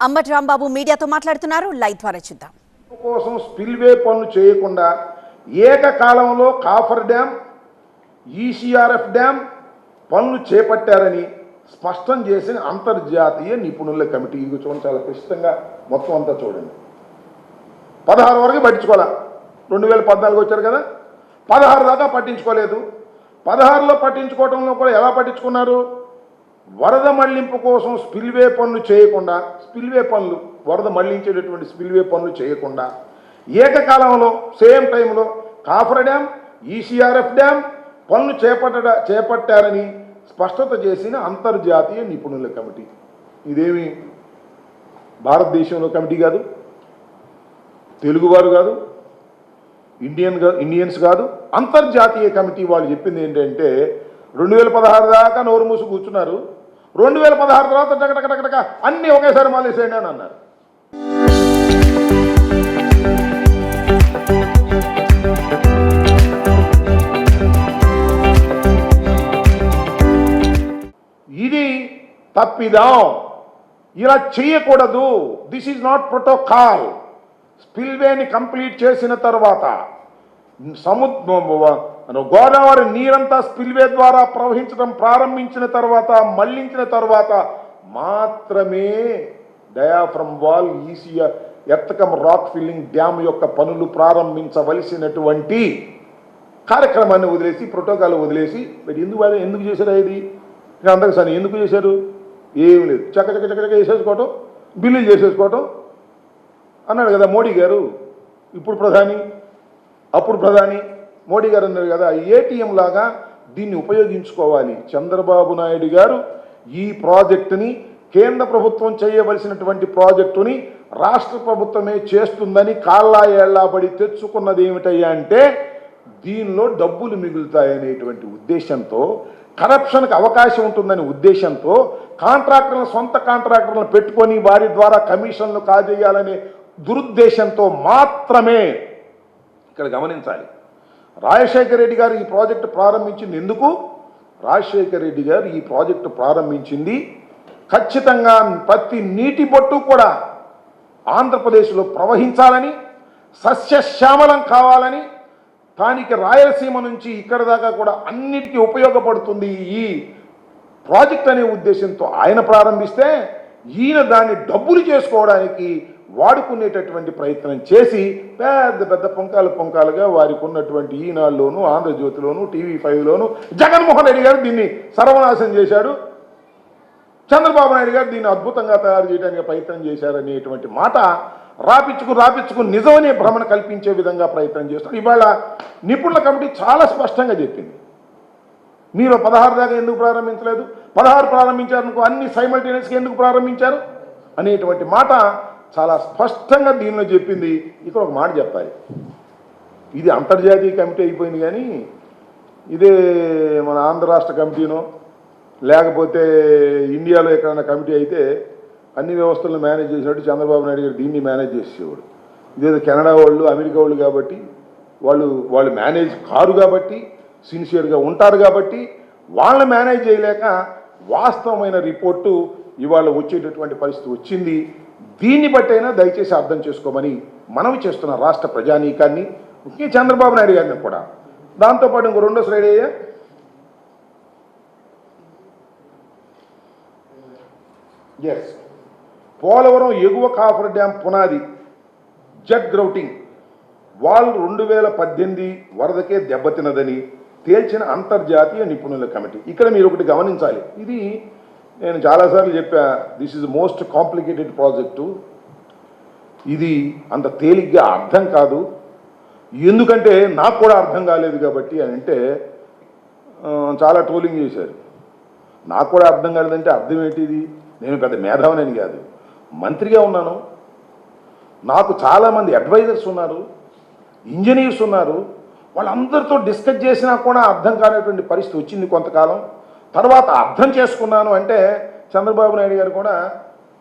అంబటి రాంబాబు మీడియాతో మాట్లాడుతున్నారు. లైవ్ ద్వారా చూద్దాం. కోసం స్పిల్వే పనులు చేయకుండా ఏకకాలంలో కాఫర్ డ్యామ్ ఈసీఆర్ఎఫ్ డ్యామ్ పనులు చేపట్టారని స్పష్టం చేసిన అంతర్జాతీయ నిపుణుల కమిటీ. ఇవి చూడండి చాలా ప్రస్తుతంగా మొత్తం అంతా చూడండి. పదహారు వరకు పట్టించుకోవాలా? రెండు వేల పద్నాలుగు వచ్చారు కదా? పదహారు దాకా పట్టించుకోలేదు. పదహారులో పట్టించుకోవడంలో కూడా ఎలా పట్టించుకున్నారు? వరద మళ్ళింపు కోసం స్పిల్వే పనులు చేయకుండా స్పిల్వే పనులు వరద మళ్ళించేటటువంటి స్పిల్వే పనులు చేయకుండా ఏకకాలంలో సేమ్ టైంలో కాఫర్ డ్యామ్ ఈసీఆర్ఎఫ్ డ్యామ్ పనులు చేపట్ట చేపట్టారని స్పష్టత చేసిన అంతర్జాతీయ నిపుణుల కమిటీ. ఇదేమి భారతదేశంలో కమిటీ కాదు తెలుగువారు కాదు ఇండియన్ ఇండియన్స్ కాదు అంతర్జాతీయ కమిటీ వాళ్ళు చెప్పింది ఏంటంటే రెండు వేల పదహారు దాకా నోరు మూసి కూర్చున్నారు. రెండు వేల పదహారు తర్వాత టకటకటకటక అన్నీ ఒకేసారి మాలేసేయండి అని అన్నారు. ఇది తప్పిదాం. ఇలా చేయకూడదు దిస్ ఈజ్ నాట్ ప్రోటోకాల్ స్పిల్వేని కంప్లీట్ చేసిన తర్వాత సముద్ర గోదావరి నీరంతా స్పిల్వే ద్వారా ప్రవహించడం ప్రారంభించిన తర్వాత మళ్ళించిన తర్వాత మాత్రమే డయాఫ్రమ్ వాల్ ఈసియర్ ఎత్తకం రాక్ ఫిల్లింగ్ డ్యామ్ యొక్క పనులు ప్రారంభించవలసినటువంటి కార్యక్రమాన్ని వదిలేసి ప్రోటోకాల్ వదిలేసి మరి ఎందుకు ఎందుకు చేశారు ఇది? అందరికీ అందరికి సరే ఎందుకు చేశారు? ఏం లేదు. చక్క చక్క చక్క చక్క చేసేసుకోవటం బిల్లులు చేసేసుకోవటం అన్నాడు కదా మోడీ గారు. ఇప్పుడు ప్రధాని అప్పుడు ప్రధాని మోడీ గారు అన్నారు కదా ఏటీఎం లాగా దీన్ని ఉపయోగించుకోవాలి. చంద్రబాబు నాయుడు గారు ఈ ప్రాజెక్టుని కేంద్ర ప్రభుత్వం చేయవలసినటువంటి ప్రాజెక్టుని రాష్ట్ర ప్రభుత్వమే చేస్తుందని కాళ్ళా ఏళ్ళాబడి తెచ్చుకున్నది ఏమిటయ్యా అంటే దీనిలో డబ్బులు మిగులుతాయనేటువంటి ఉద్దేశంతో కరప్షన్కి అవకాశం ఉంటుందనే ఉద్దేశంతో కాంట్రాక్టర్లను సొంత కాంట్రాక్టర్లను పెట్టుకొని వారి ద్వారా కమిషన్లు కాజేయాలనే దురుద్దేశంతో మాత్రమే ఇక్కడ గమనించాలి. రాజశేఖర రెడ్డి గారు ఈ ప్రాజెక్టు ప్రారంభించింది ఎందుకు? రాజశేఖర రెడ్డి గారు ఈ ప్రాజెక్టు ప్రారంభించింది ఖచ్చితంగా ప్రతి నీటి బొట్టు కూడా ఆంధ్రప్రదేశ్లో ప్రవహించాలని సస్యశ్యామలం కావాలని దానికి రాయలసీమ నుంచి ఇక్కడ దాకా కూడా అన్నిటికీ ఉపయోగపడుతుంది ఈ ప్రాజెక్ట్ అనే ఉద్దేశంతో ఆయన ప్రారంభిస్తే ఈయన దాన్ని డబ్బులు చేసుకోవడానికి వాడుకునేటటువంటి ప్రయత్నం చేసి పెద్ద పెద్ద పొంకాలు పొంకాలుగా వారికి ఉన్నటువంటి ఈనాడులోను ఆంధ్రజ్యోతిలోను టీవీ ఫైవ్లోను జగన్మోహన్ రెడ్డి గారు దీన్ని సర్వనాశనం చేశాడు. చంద్రబాబు నాయుడు గారు దీన్ని అద్భుతంగా తయారు చేయడానికి ప్రయత్నం చేశారనేటువంటి మాట రాపించుకు రాపించుకు నిజమనే భ్రమణ కల్పించే విధంగా ప్రయత్నం చేస్తారు ఇవాళ నిపుణుల కమిటీ చాలా స్పష్టంగా చెప్పింది. మీరు పదహారు దాకా ఎందుకు ప్రారంభించలేదు? పదహారు ప్రారంభించారనుకో అన్ని సైమల్టేనియస్గా ఎందుకు ప్రారంభించారు? అనేటువంటి మాట చాలా స్పష్టంగా దీనిలో చెప్పింది. ఇక్కడ ఒక మాట చెప్పాలి. ఇది అంతర్జాతీయ కమిటీ అయిపోయింది కానీ ఇదే మన ఆంధ్ర రాష్ట్ర కమిటీనో లేకపోతే ఇండియాలో ఎక్కడైనా కమిటీ అయితే అన్ని వ్యవస్థలను మేనేజ్ చేసినట్టు చంద్రబాబు నాయుడు గారు దీన్ని మేనేజ్ చేసేవాడు. ఇదేదో కెనడా వాళ్ళు అమెరికా వాళ్ళు కాబట్టి వాళ్ళు వాళ్ళు మేనేజ్ కారు కాబట్టి సిన్సియర్గా ఉంటారు కాబట్టి వాళ్ళని మేనేజ్ చేయలేక వాస్తవమైన రిపోర్టు ఇవాళ వచ్చేటటువంటి పరిస్థితి వచ్చింది. దీన్ని బట్టైనా దయచేసి అర్థం చేసుకోమని మనవి చేస్తున్న రాష్ట్ర ప్రజానీకాన్ని ముఖ్యంగా చంద్రబాబు నాయుడు గారిని కూడా. దాంతోపాటు ఇంకో రెండో శ్రేణి అయ్యా ఎస్ పోలవరం ఎగువ కాఫర్ డ్యాం పునాది జెట్ గ్రౌటింగ్. వాల్ రెండు వేల పద్దెనిమిది వరదకే దెబ్బతినదని తేల్చిన అంతర్జాతీయ నిపుణుల కమిటీ. ఇక్కడ మీరు ఒకటి గమనించాలి. ఇది నేను చాలాసార్లు చెప్పా this is most complicated project ఇది అంత తేలిగ్గా అర్థం కాదు. ఎందుకంటే నాకు కూడా అర్థం కాలేదు కాబట్టి అని అంటే చాలా ట్రోలింగ్ చేశారు. నాకు కూడా అర్థం కాలేదంటే అర్థం ఏంటిది? నేను పెద్ద మేధావనని కాదు. మంత్రిగా ఉన్నాను. నాకు చాలామంది అడ్వైజర్స్ ఉన్నారు. ఇంజనీర్స్ ఉన్నారు. వాళ్ళందరితో డిస్కస్ చేసినా కూడా అర్థం కానటువంటి పరిస్థితి వచ్చింది కొంతకాలం. తర్వాత అర్థం చేసుకున్నాను అంటే చంద్రబాబు నాయుడు గారు కూడా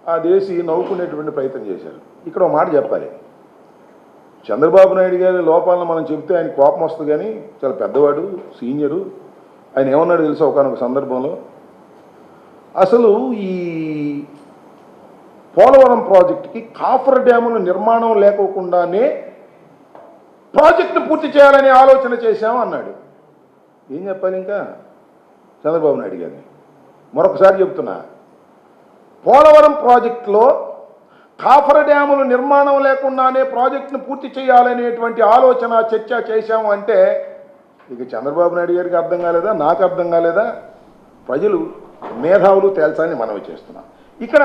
ఆ దేశీ నవ్వుకునేటువంటి ప్రయత్నం చేశారు. ఇక్కడ ఒక మాట చెప్పాలి. చంద్రబాబు నాయుడు గారి లోపాలను మనం చెబితే ఆయన కోపం వస్తుంది కానీ చాలా పెద్దవాడు సీనియరు. ఆయన ఏమన్నాడు తెలుసా ఒకనొక సందర్భంలో? అసలు ఈ పోలవరం ప్రాజెక్టుకి కాఫర్ డ్యాముల నిర్మాణం లేకోకుండానే ప్రాజెక్టును పూర్తి చేయాలనే ఆలోచన చేశాం అన్నాడు ఏం చెప్పాలి ఇంకా? చంద్రబాబు నాయుడు గారిని మరొకసారి చెబుతున్నా పోలవరం ప్రాజెక్టులో కాఫర్ డ్యాములు నిర్మాణం లేకుండానే ప్రాజెక్టును పూర్తి చేయాలనేటువంటి ఆలోచన చర్చ చేశాము అంటే ఇక చంద్రబాబు నాయుడు గారికి అర్థం కాలేదా? నాకు అర్థం కాలేదా? ప్రజలు మేధావులు తేల్చాలని మనవి చేస్తున్నాం. ఇక్కడ